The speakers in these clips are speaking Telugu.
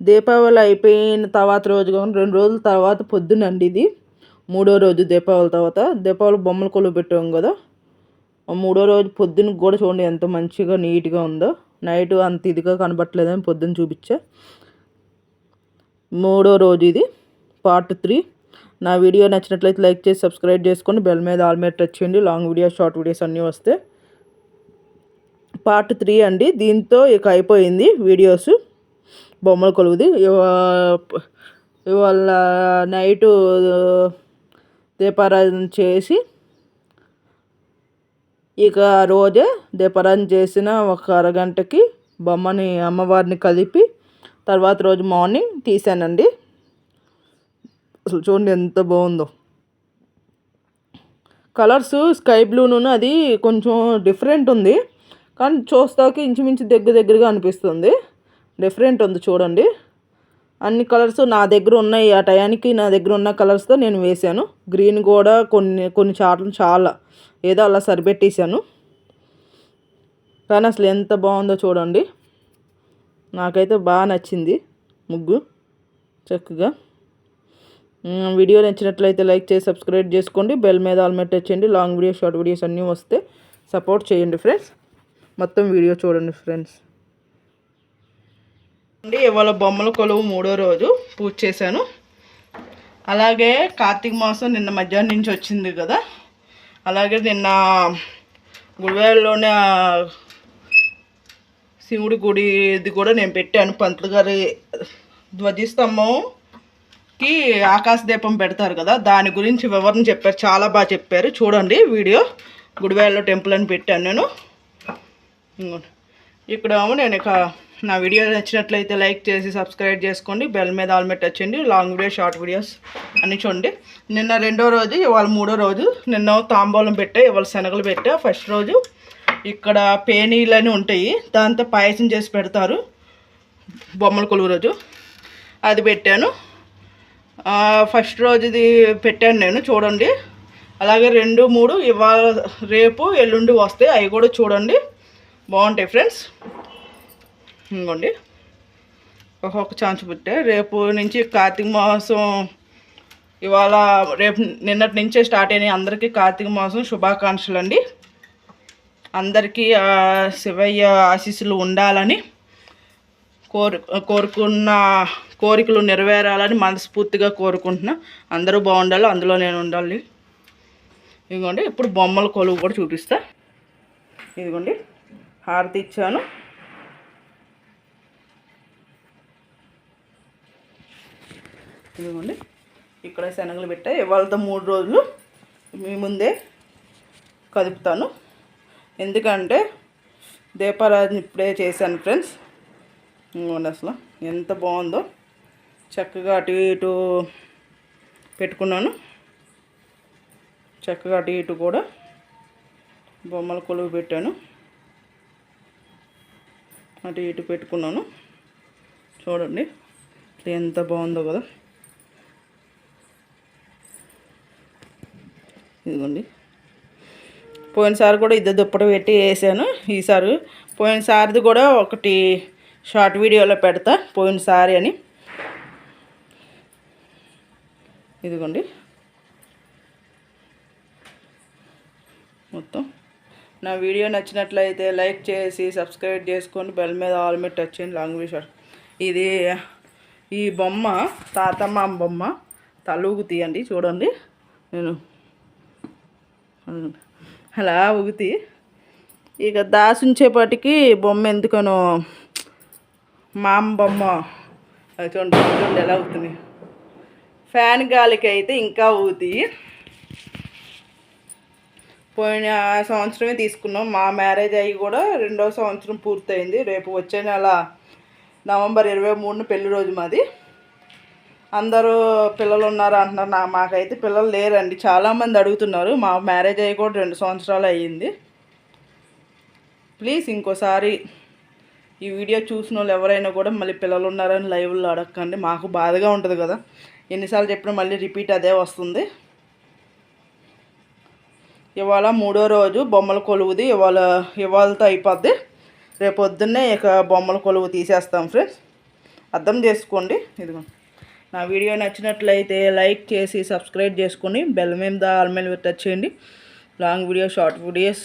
దీపావళి అయిపోయిన తర్వాత రోజు కానీ రెండు రోజుల తర్వాత పొద్దునండి ఇది. మూడో రోజు దీపావళి తర్వాత. దీపావళి బొమ్మలు కొలువు పెట్టాం కదా. మూడో రోజు పొద్దున కూడా చూడండి ఎంత మంచిగా నీట్గా ఉందో. నైట్ అంత ఇదిగా కనబట్టలేదని పొద్దున చూపించా. మూడో రోజు ఇది. పార్ట్ త్రీ నా వీడియో నచ్చినట్లయితే లైక్ చేసి సబ్స్క్రైబ్ చేసుకొని బెల్ మీద ఆల్ మీద టచ్ చేయండి. లాంగ్ వీడియోస్ షార్ట్ వీడియోస్ అన్నీ వస్తే. పార్ట్ త్రీ అండి. దీంతో ఇక అయిపోయింది వీడియోస్. బొమ్మల కొలువుది ఇవాళ నైటు దీపారాధన చేసి ఇక రోజే దీపారాధన చేసిన ఒక అరగంటకి బొమ్మని అమ్మవారిని కలిపి తర్వాత రోజు మార్నింగ్ తీసానండి. అసలు చూడండి ఎంత బాగుందో. కలర్స్ స్కై బ్లూను అది కొంచెం డిఫరెంట్ ఉంది. కానీ చూస్తాకి ఇంచుమించు దగ్గర దగ్గరగా అనిపిస్తుంది. డిఫరెంట్ ఉంది చూడండి. అన్ని కలర్స్ నా దగ్గర ఉన్నాయి. ఆ టయానికి నా దగ్గర ఉన్న కలర్స్తో నేను వేశాను. గ్రీన్ కూడా కొన్ని కొన్ని చాట్లు చాలా. ఏదో అలా సరిపెట్టేశాను. కానీ అసలు ఎంత బాగుందో చూడండి. నాకైతే బాగా నచ్చింది ముగ్గు. చక్కగా. వీడియో నచ్చినట్లయితే లైక్ చేసి సబ్స్క్రైబ్ చేసుకోండి. బెల్ మీద ఆల్మెట్ వచ్చేయండి లాంగ్ వీడియోస్ షార్ట్ వీడియోస్ అన్నీ వస్తే సపోర్ట్ చేయండి ఫ్రెండ్స్. మొత్తం వీడియో చూడండి ఫ్రెండ్స్. అండి ఇవాళ బొమ్మల కొలువు మూడో రోజు పూజ చేశాను. అలాగే కార్తీక మాసం నిన్న మధ్యాహ్నం నుంచి వచ్చింది కదా. అలాగే నిన్న గుడివేలలోనే శివుడి గుడి ఇది కూడా నేను పెట్టాను. పంతులు గారి ధ్వజస్తంభంకి ఆకాశ దీపం పెడతారు కదా. దాని గురించి వివరణ చెప్పారు. చాలా బాగా చెప్పారు. చూడండి వీడియో. గుడివేలలో టెంపుల్ అని పెట్టాను నేను. ఇక్కడ నేను ఇక నా వీడియో నచ్చినట్లయితే లైక్ చేసి సబ్స్క్రైబ్ చేసుకోండి. బెల్ మీద ఆల్ మెట్ వచ్చండి లాంగ్ వీడియో షార్ట్ వీడియోస్ అని చూడండి. నిన్న రెండో రోజు ఇవాళ మూడో రోజు నిన్న తాంబూలం పెట్టా ఇవాళ శనగలు పెట్టా. ఫస్ట్ రోజు ఇక్కడ పేనీలని ఉంటాయి. దాంతో పాయసం చేసి పెడతారు. బొమ్మల కొలువు రోజు. అది పెట్టాను. ఫస్ట్ రోజుది పెట్టాను నేను చూడండి. అలాగే రెండు మూడు ఇవాళ రేపు ఎల్లుండి వస్తాయి. అవి కూడా చూడండి. బాగుంటాయి ఫ్రెండ్స్. ఇంకోండి. ఒక్కొక్క ఛాన్స్ పుట్టే. రేపు నుంచి కార్తీక మాసం ఇవాళ రేపు నిన్నటి నుంచే స్టార్ట్ అయినాయి అందరికీ కార్తీక మాసం శుభాకాంక్షలు అండి అందరికీ శివయ్య ఆశీస్సులు ఉండాలని కోరు కోరుకున్న కోరికలు నెరవేరాలని మనస్ఫూర్తిగా కోరుకుంటున్నా. అందరూ బాగుండాలి అందులో నేను ఉండాలి. ఇదిగోండి ఇప్పుడు బొమ్మల కొలువు కూడా చూపిస్తా. ఇదిగోండి. హారతి ఇచ్చాను. ఇదిగోండి. ఇక్కడ శనగలు పెట్టాయి ఇవాళతో మూడు రోజులు మీ ముందే కదుపుతాను. ఎందుకంటే దీపారాధన ఇప్పుడే చేశాను ఫ్రెండ్స్. ఇదిగోండి అసలు ఎంత బాగుందో. చక్కగా అటు ఇటు పెట్టుకున్నాను. చక్కగా అటు ఇటు కూడా బొమ్మల కొలువు పెట్టాను. అటు ఇటు పెట్టుకున్నాను. చూడండి ఎంత బాగుందో కదా. ఇదిగోండి. పోయినసారి కూడా ఇద్దరు దుప్పటి పెట్టి వేసాను. ఈసారి పోయినసారిది కూడా ఒకటి షార్ట్ వీడియోలో పెడతా పోయినసారి అని. ఇదిగోండి. మొత్తం నా వీడియో నచ్చినట్లయితే లైక్ చేసి సబ్స్క్రైబ్ చేసుకొని బెల్ మీద ఆల్ మీద టచ్ చేయండి లాంగ్వేజ్ ఇది ఈ బొమ్మ తాతమ్మ బొమ్మ. తలుగు తీయండి చూడండి. నేను అలా ఊగుతి. ఇక దాసుంచేపటికి బొమ్మ ఎందుకనో మామ బొమ్మ. అది చూడండి చూడండి ఎలా అవుతుంది ఫ్యాన్ గాలికి అయితే ఇంకా ఊగుతాయి పోయిన సంవత్సరమే తీసుకున్నాం. మా మ్యారేజ్ అయ్యి కూడా రెండో సంవత్సరం పూర్తయింది. రేపు వచ్చే నెల నవంబర్ ఇరవై మూడున పెళ్ళి రోజు మాది. అందరూ పిల్లలు ఉన్నారు అంటున్నారు నా మాకైతే పిల్లలు లేరండి. చాలామంది అడుగుతున్నారు. మా మ్యారేజ్ అయ్యి కూడా రెండు సంవత్సరాలు అయ్యింది. ప్లీజ్ ఇంకోసారి ఈ వీడియో చూసిన వాళ్ళు ఎవరైనా కూడా మళ్ళీ పిల్లలు ఉన్నారని లైవ్లో అడగకండి. మాకు బాధగా ఉంటుంది కదా. ఎన్నిసార్లు చెప్పినా మళ్ళీ రిపీట్ అదే వస్తుంది. ఇవాళ మూడో రోజు బొమ్మల కొలువుది. ఇవాళ ఇవాళతో అయిపోద్ది. రేపు పొద్దున్నే ఇక బొమ్మల కొలువు తీసేస్తాం ఫ్రెండ్స్. అర్థం చేసుకోండి. ఇదిగో. నా వీడియో నచ్చినట్లయితే లైక్ చేసి సబ్స్క్రైబ్ చేసుకొని బెల్ మీద ఆల్ మీద టచ్ చేయండి. లాంగ్ వీడియో షార్ట్ వీడియోస్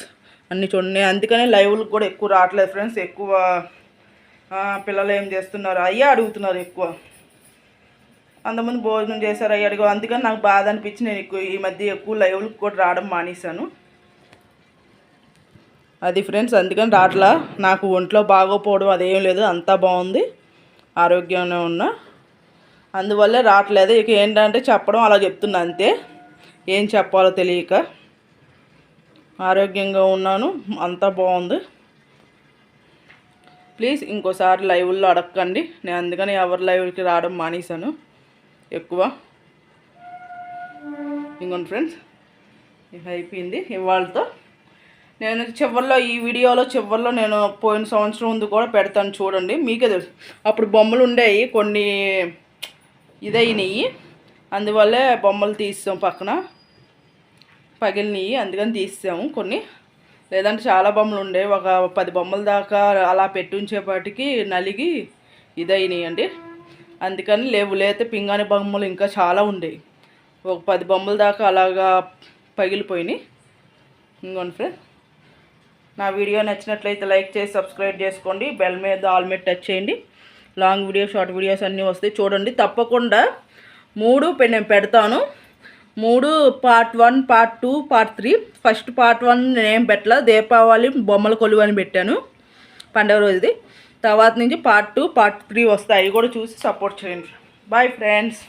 అన్నీ చూడండి. అందుకనే లైవ్లు కూడా ఎక్కువ రావట్లేదు ఫ్రెండ్స్. ఎక్కువ పిల్లలు ఏం చేస్తున్నారు? అయ్యే అడుగుతున్నారు ఎక్కువ. అంతమంది భోజనం చేశారు అయ్యి అడిగా అందుకని నాకు బాధ అనిపించి నేను ఎక్కువ ఈ మధ్య ఎక్కువ లైవ్లకు కూడా రావడం మానేశాను. అది ఫ్రెండ్స్ అందుకని రాట్లా నాకు ఒంట్లో బాగోపోవడం అదేం లేదు అంతా బాగుంది ఆరోగ్యంగా ఉన్నా. అందువల్లే రావట్లేదు. ఇక ఏంటంటే చెప్పడం అలా చెప్తున్నా అంతే. ఏం చెప్పాలో తెలియక ఆరోగ్యంగా ఉన్నాను అంతా బాగుంది. ప్లీజ్ ఇంకోసారి లైవ్లో అడగండి నేను అందుకని ఎవరి లైవ్కి రావడం మానేశాను. ఎక్కువ. ఇంకోండి ఫ్రెండ్స్ అయిపోయింది ఇవాళతో నేను చివరిలో ఈ వీడియోలో చివరిలో నేను పోయిన సంవత్సరం ముందు కూడా పెడతాను చూడండి మీకే తెలుసు. అప్పుడు బొమ్మలు ఉండేవి కొన్ని ఇదైనవి అందువల్లే బొమ్మలు తీస్తాం పక్కన. పగిలినవి అందుకని తీసాము కొన్ని. లేదంటే చాలా బొమ్మలు ఉండేవి ఒక పది బొమ్మల దాకా అలా పెట్టి ఉంచేపాటికి నలిగి ఇదైనాయి అండి అందుకని లేవు. లేతే పింగాణి బొమ్మలు ఇంకా చాలా ఉండేవి ఒక పది బొమ్మల దాకా అలాగా పగిలిపోయినాయి. ఇంకోండి ఫ్రెండ్. నా వీడియో నచ్చినట్లయితే లైక్ చేసి సబ్స్క్రైబ్ చేసుకోండి. బెల్ మీద ఆల్ మీద టచ్ చేయండి. లాంగ్ వీడియో షార్ట్ వీడియోస్ అన్నీ వస్తాయి. చూడండి తప్పకుండా మూడు నేను పెడతాను. మూడు part one part two part three. First part one నేనేం పెట్టలా? దీపావళి బొమ్మల కొలువు అని పెట్టాను. పండగ రోజుది. తర్వాత నుంచి పార్ట్ టూ పార్ట్ త్రీ వస్తాయి. కూడా చూసి సపోర్ట్ చేయండి. Bye friends